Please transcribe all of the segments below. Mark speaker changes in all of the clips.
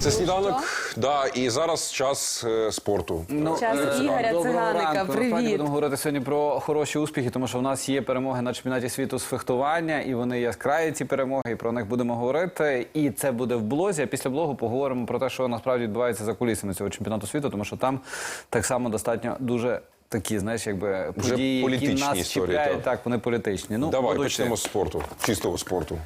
Speaker 1: Це сніданок, да, і зараз час е, спорту.
Speaker 2: Ну,
Speaker 3: Час
Speaker 2: е,
Speaker 3: Ігоря
Speaker 2: доброго
Speaker 3: Циганика.
Speaker 2: ранку. Насправді будемо говорити сьогодні про хороші успіхи, тому що в нас є перемоги на чемпіонаті світу з фехтування, і вони яскраві ці перемоги. І про них будемо говорити. І це буде в блозі. А після блогу поговоримо про те, що насправді відбувається за кулісами цього чемпіонату світу, тому що там так само достатньо дуже. Такі, знаєш, якби
Speaker 1: Вже
Speaker 2: події, які
Speaker 1: політичні
Speaker 2: нас
Speaker 1: історії,
Speaker 2: чіпляють,
Speaker 1: так.
Speaker 2: так. вони політичні. Ну,
Speaker 1: Давай почнемо з спорту, чистого спорту.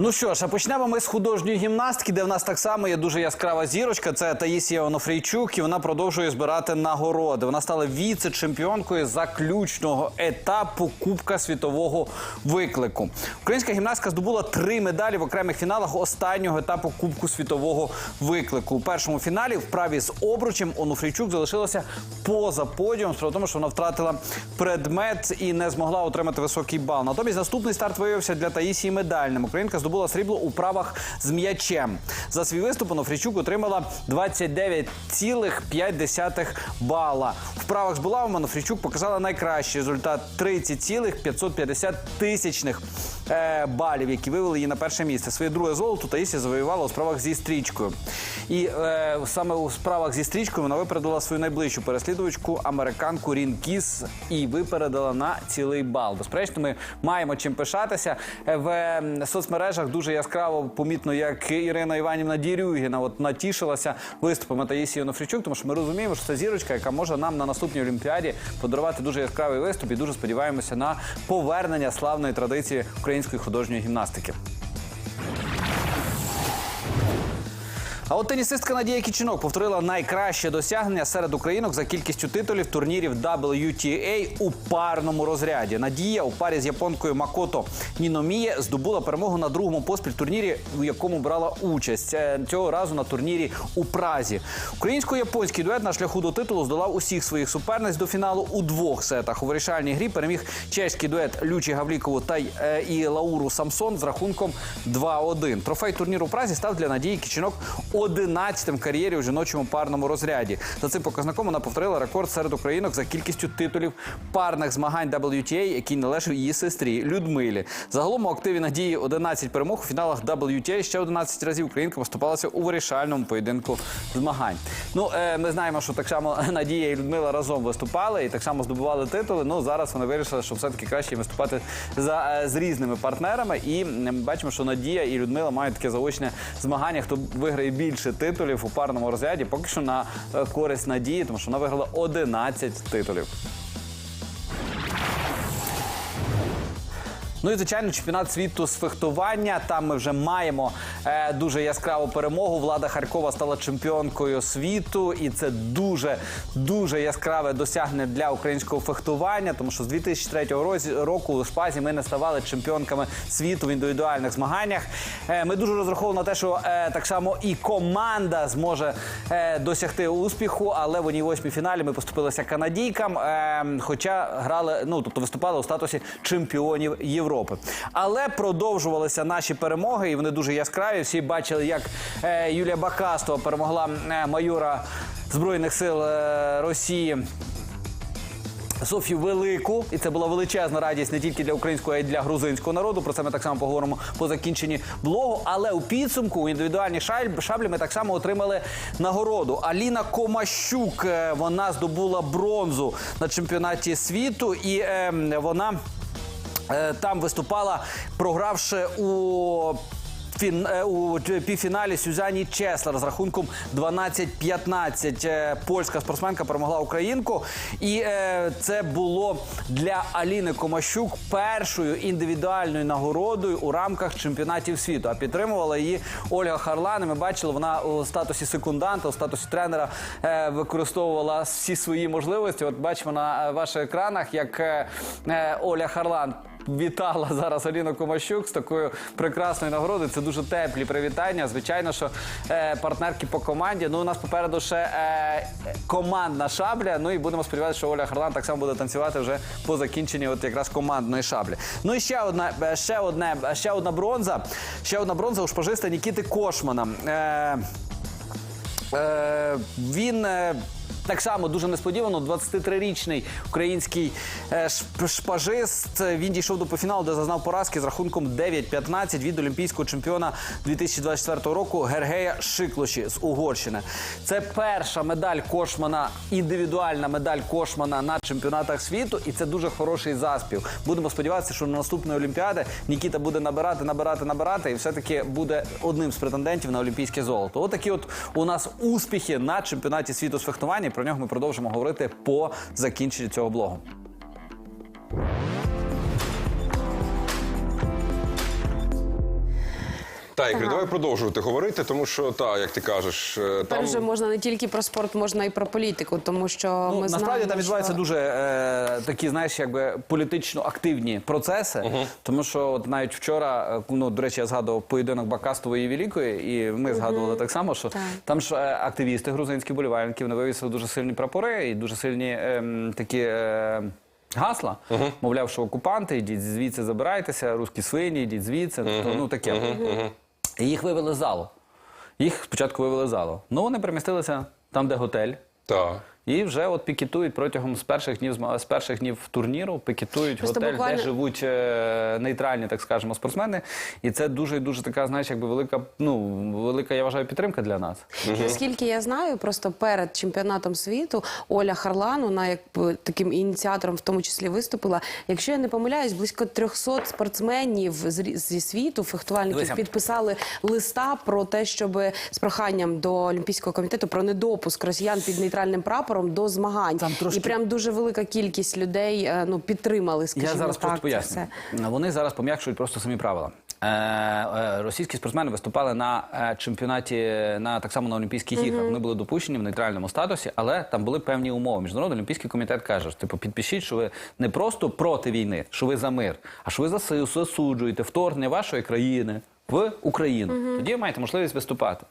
Speaker 2: Ну що ж, а почнемо ми з художньої гімнастики, де в нас так само є дуже яскрава зірочка. Це Таїсія Онофрійчук, і вона продовжує збирати нагороди. Вона стала віце-чемпіонкою заключного етапу Кубка світового виклику. Українська гімнастка здобула три медалі в окремих фіналах останнього етапу Кубку світового виклику. У першому фіналі в праві з обручем Онуфрійчук залишилася поза подіумом, справа тому, що вона втратила предмет і не змогла отримати високий бал. Натомість наступний старт виявився для Таїсії медальним. Українка здобула срібло у правах з м'ячем. За свій виступ Онофрійчук отримала 29,5 бала. В правах з булавом Онофрійчук показала найкращий результат 30,550 тисячних е, балів, які вивели її на перше місце. Своє друге золото Таїсія завоювала у справах зі стрічкою. І е, саме у справах зі стрічкою вона випередила свою найближчу переслідувачку американку Рін Кіс і випередила на цілий бал. Безперечно, ми маємо чим пишатися Е, в е, соцмережах. Дуже яскраво помітно, як Ірина Іванівна Дірюгіна от натішилася виступами Таїсії Онофрійчук, тому що ми розуміємо, що це зірочка, яка може нам на наступній олімпіаді подарувати дуже яскравий виступ і дуже сподіваємося на повернення славної традиції української художньої гімнастики. А от тенісистка Надія Кічинок повторила найкраще досягнення серед українок за кількістю титулів турнірів WTA у парному розряді. Надія у парі з японкою Макото Ніноміє здобула перемогу на другому поспіль турнірі, у якому брала участь Е, цього разу на турнірі у Празі. Українсько-японський дует на шляху до титулу здолав усіх своїх суперниць до фіналу у двох сетах. У вирішальній грі переміг чеський дует Лючі Гавлікову та е, і Лауру Самсон з рахунком 2-1. Трофей турніру Празі став для Надії Кічинок 11-тим в кар'єрі у жіночому парному розряді. За цим показником вона повторила рекорд серед українок за кількістю титулів парних змагань WTA, який належав її сестрі Людмилі. Загалом у активі Надії 11 перемог у фіналах WTA. Ще 11 разів Українка поступалася у вирішальному поєдинку змагань. Ну е, ми знаємо, що так само Надія і Людмила разом виступали і так само здобували титули. Ну зараз вони вирішили, що все таки краще виступати за е, з різними партнерами. І бачимо, що Надія і Людмила мають таке заочне змагання. Хто виграє більше титулів у парному розряді, поки що на е, користь Надії, тому що вона виграла 11 титулів. Ну і звичайно, чемпіонат світу з фехтування. Там ми вже маємо е, дуже яскраву перемогу. Влада Харкова стала чемпіонкою світу, і це дуже дуже яскраве досягнення для українського фехтування. Тому що з 2003 роз- року у шпазі ми не ставали чемпіонками світу в індивідуальних змаганнях. Е, ми дуже розраховували на те, що е, так само і команда зможе е, досягти успіху, але в одній восьмій фіналі ми поступилися канадійкам, е, хоча грали, ну тобто виступали у статусі чемпіонів Європи. Але продовжувалися наші перемоги, і вони дуже яскраві. Всі бачили, як е, Юлія Бакастова перемогла е, майора збройних сил е, Росії. Софію Велику, і це була величезна радість не тільки для українського, а й для грузинського народу. Про це ми так само поговоримо по закінченні блогу. Але у підсумку у індивідуальній шаль- шаблі ми так само отримали нагороду. Аліна Комащук вона здобула бронзу на чемпіонаті світу, і е, вона там виступала, програвши у. Е, у півфіналі Сюзані Чеслер з рахунком 12-15. Е, Польська спортсменка перемогла українку, і е, це було для Аліни Комащук першою індивідуальною нагородою у рамках чемпіонатів світу. А підтримувала її Ольга Харлан. Ми бачили, вона у статусі секунданта, у статусі тренера е, використовувала всі свої можливості. От бачимо на е, ваших екранах, як е, е, Оля Харлан вітала зараз Аліну Комащук з такою прекрасною нагородою. Це дуже теплі привітання. Звичайно, що е, партнерки по команді. Ну, у нас попереду ще е, командна шабля. Ну і будемо сподіватися, що Оля Харлан так само буде танцювати вже по закінченні от якраз командної шаблі. Ну і ще одна, е, ще одне, ще одна бронза. Ще одна бронза у шпажиста Нікіти Кошмана. Е, Е, він е, Так само дуже несподівано, 23-річний український е, шпажист. Він дійшов до півфіналу, де зазнав поразки з рахунком 9-15 від олімпійського чемпіона 2024 року Гергея Шиклоші з Угорщини. Це перша медаль Кошмана, індивідуальна медаль Кошмана на чемпіонатах світу, і це дуже хороший заспів. Будемо сподіватися, що на наступної олімпіади Нікіта буде набирати, набирати, набирати, і все-таки буде одним з претендентів на олімпійське золото. Отакі от у нас успіхи на чемпіонаті світу з фехтування. Про нього ми продовжимо говорити по закінченню цього блогу.
Speaker 1: Так, Ігор, давай продовжувати говорити, тому що так, як ти кажеш, е,
Speaker 3: Тепер
Speaker 1: там
Speaker 3: вже можна не тільки про спорт, можна і про політику, тому що
Speaker 2: Ну,
Speaker 3: ми
Speaker 2: насправді там відбуваються
Speaker 3: що...
Speaker 2: дуже е, такі, знаєш, якби політично активні процеси. Тому що от навіть вчора, е, ну до речі, я згадував поєдинок Бакастової і Великої, і ми згадували так само, що
Speaker 3: Так.
Speaker 2: там ж е, активісти грузинські болівальники вони вивісили дуже сильні прапори і дуже сильні ем, такі. Е, Гасла, мовляв, що окупанти, йдіть звідси забирайтеся, русські свині, йдіть звідси. Тобто, ну таке. І їх вивели з залу. Їх спочатку вивели з залу. Ну вони перемістилися там, де готель.
Speaker 1: так.
Speaker 2: І вже от пікетують протягом з перших днів з перших днів турніру, пікетують
Speaker 3: Просто
Speaker 2: готель,
Speaker 3: буквально-
Speaker 2: де живуть е, нейтральні, так скажемо, спортсмени. І це дуже і дуже така, знаєш, якби велика, ну велика, я вважаю, підтримка для нас.
Speaker 3: Наскільки я знаю, просто перед чемпіонатом світу Оля Харлан, вона як таким ініціатором в тому числі виступила. Якщо я не помиляюсь, близько 300 спортсменів зі світу, фехтувальників,
Speaker 2: Дивися.
Speaker 3: підписали листа про те, щоб з проханням до Олімпійського комітету про недопуск росіян під нейтральним прапором до змагань.
Speaker 2: Там трошки-
Speaker 3: І прям дуже велика кількість людей е, ну підтримали. Скажімо
Speaker 2: Я зараз
Speaker 3: так,
Speaker 2: просто
Speaker 3: це
Speaker 2: поясню.
Speaker 3: все.
Speaker 2: Вони зараз пом'якшують просто самі правила. Е, е, російські спортсмени виступали на чемпіонаті на так само на Олімпійських іграх. Вони були допущені в нейтральному статусі, але там були певні умови. Міжнародний олімпійський комітет каже, що, типу, підпишіть, що ви не просто проти війни, що ви за мир, а що ви засуджуєте вторгнення вашої країни. В Україну тоді ви маєте можливість виступати.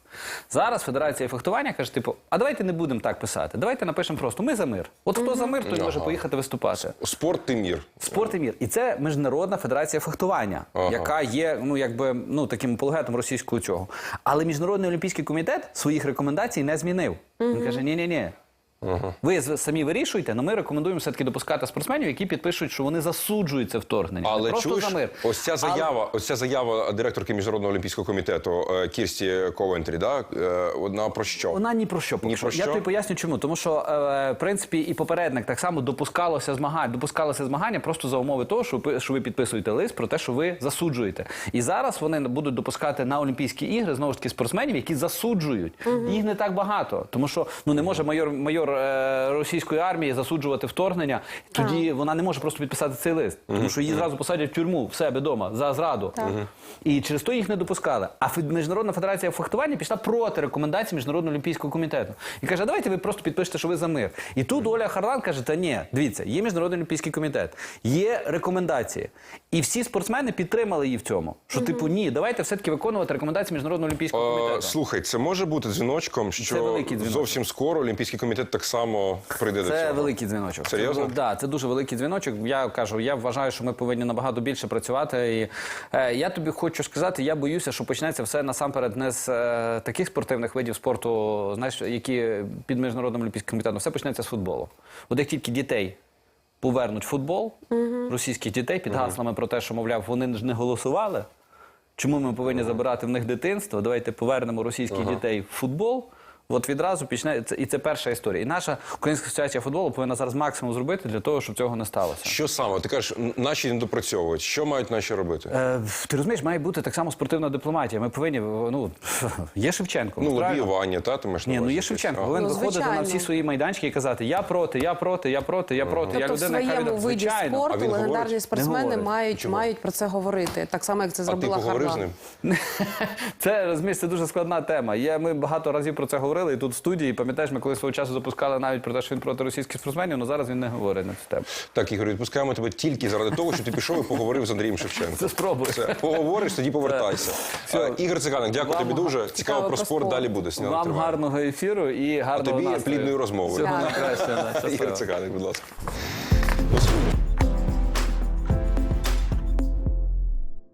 Speaker 2: Зараз Федерація фехтування каже: типу, а давайте не будемо так писати. Давайте напишемо просто ми за мир. От хто за мир, той може поїхати виступати.
Speaker 1: Спорт ти мір.
Speaker 2: Спорт і мір. І це міжнародна федерація фехтування,
Speaker 1: Ага.
Speaker 2: яка є ну якби ну таким апологетом російського цього. Але міжнародний олімпійський комітет своїх рекомендацій не змінив. Він каже: ні, ні, ні. Ви самі вирішуєте, але ми рекомендуємо все таки допускати спортсменів, які підпишуть, що вони засуджують це вторгнення.
Speaker 1: Але
Speaker 2: не просто
Speaker 1: чуєш,
Speaker 2: за мир.
Speaker 1: ось ця заява, ось ця заява директорки міжнародного олімпійського комітету е, Кірсті Ковентрі, да? е, вона про що?
Speaker 2: Вона ні про що. поки
Speaker 1: Ні
Speaker 2: що.
Speaker 1: про
Speaker 2: Я тобі поясню, чому. Тому що, е, в принципі, і попередник так само допускалося змагання, допускалося змагання просто за умови того, що ви, що ви підписуєте лист про те, що ви засуджуєте. І зараз вони будуть допускати на Олімпійські ігри знову ж таки спортсменів, які засуджують. Їх не так багато, тому що ну не може майор майор е, російської армії засуджувати вторгнення. Тоді вона не може просто підписати цей лист, тому що її зразу посадять в тюрму в себе вдома за зраду. І через то їх не допускали. А Фед- Міжнародна федерація фехтування пішла проти рекомендацій Міжнародного олімпійського комітету. І каже, давайте ви просто підпишете, що ви за мир. І тут Оля Харлан каже: та ні, дивіться, є Міжнародний олімпійський комітет, є рекомендації. І всі спортсмени підтримали її в цьому. Що, типу, ні, давайте все-таки виконувати рекомендації Міжнародного олімпійського
Speaker 1: Е,
Speaker 2: комітету.
Speaker 1: Слухай, це може бути дзвіночком, що
Speaker 2: великий дзвіночок.
Speaker 1: зовсім скоро Олімпійський комітет так само прийде до
Speaker 2: Це великий дзвіночок.
Speaker 1: Серйозно?
Speaker 2: Це, да, це дуже великий дзвіночок. Я кажу, я вважаю, що ми повинні набагато більше працювати. І е, я тобі хочу сказати, я боюся, що почнеться все насамперед не з е, таких спортивних видів спорту, знаєш, які під міжнародним олімпійським комітетом. Все почнеться з футболу. От як тільки дітей. Повернуть футбол російських дітей під гаслами про те, що мовляв, вони ж не голосували. Чому ми повинні забирати в них дитинство? Давайте повернемо російських дітей в футбол. От відразу це- і це перша історія. І наша Українська асоціація футболу повинна зараз максимум зробити для того, щоб цього не сталося.
Speaker 1: Що саме? Ти кажеш, наші не допрацьовують. Що мають наші робити?
Speaker 2: Е, ти розумієш, має бути так само спортивна дипломатія. Ми повинні ну є Шевченко.
Speaker 1: ну, лобіювання, та ти маєш
Speaker 2: Ні, ну є? Шевченко. Повинен
Speaker 3: Ну,
Speaker 2: виходити на всі свої майданчики і казати: Я проти, я проти, я проти, я проти. Я
Speaker 3: Тобто в
Speaker 2: людина, яка
Speaker 3: своєму
Speaker 2: від-
Speaker 3: виді спорту легендарні
Speaker 1: говорить?
Speaker 3: Спортсмени мають,
Speaker 1: Чому?
Speaker 3: мають про це говорити. Так само, як це зробила
Speaker 1: поговорив з
Speaker 3: Харлан.
Speaker 1: ним?
Speaker 2: Це розумієш, це дуже складна тема. Я, ми багато разів про це говорили і тут в студії. Пам'ятаєш, ми коли свого часу запускали навіть про те, що він проти російських спортсменів, але зараз він не говорить на цю тему.
Speaker 1: Так, Ігор, відпускаємо тебе тільки заради того, що ти пішов і поговорив з Андрієм Шевченком.
Speaker 2: Це спробуй.
Speaker 1: Все, поговориш, тоді повертайся.
Speaker 2: Все.
Speaker 1: Ігор Циганик, дякую
Speaker 2: Вам
Speaker 1: тобі дуже. Цікаво про
Speaker 3: про
Speaker 1: спорт.
Speaker 3: спорт.
Speaker 1: Далі буде. Сніданок
Speaker 2: Вам
Speaker 1: триває.
Speaker 2: гарного ефіру і гарного
Speaker 1: тобі
Speaker 2: настрою.
Speaker 1: плідної розмови.
Speaker 2: Всього найкращого.
Speaker 1: Ігор Циганик, будь ласка.